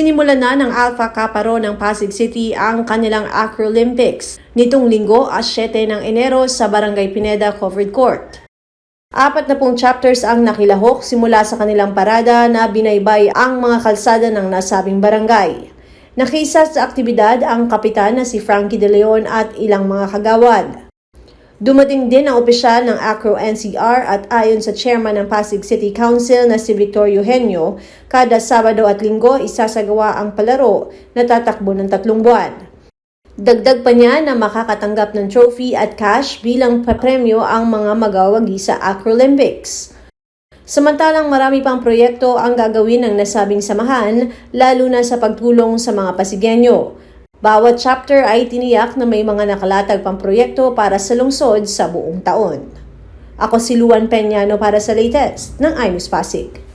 Sinimulan na ng Alpha Kaparo ng Pasig City ang kanilang Acrolympics nitong linggo at 7 ng Enero sa Barangay Pineda Covered Court. Apat na pong chapters ang nakilahok simula sa kanilang parada na binaybay ang mga kalsada ng nasabing barangay. Nakisa sa aktibidad ang kapitan na si Frankie De Leon at ilang mga kagawad. Dumating din ang opisyal ng Acro NCR at ayon sa chairman ng Pasig City Council na si Victor Eugenio, kada Sabado at Linggo isasagawa ang palaro na tatakbo ng tatlong buwan. Dagdag pa niya na makakatanggap ng trophy at cash bilang papremyo ang mga magawagi sa Acrolympics. Samantalang marami pang proyekto ang gagawin ng nasabing samahan, lalo na sa pagtulong sa mga Pasigenyo. Bawat chapter ay tiniyak na may mga nakalatag pang proyekto para sa lungsod sa buong taon. Ako si Luan Peñano para sa latest ng iNews Pasig.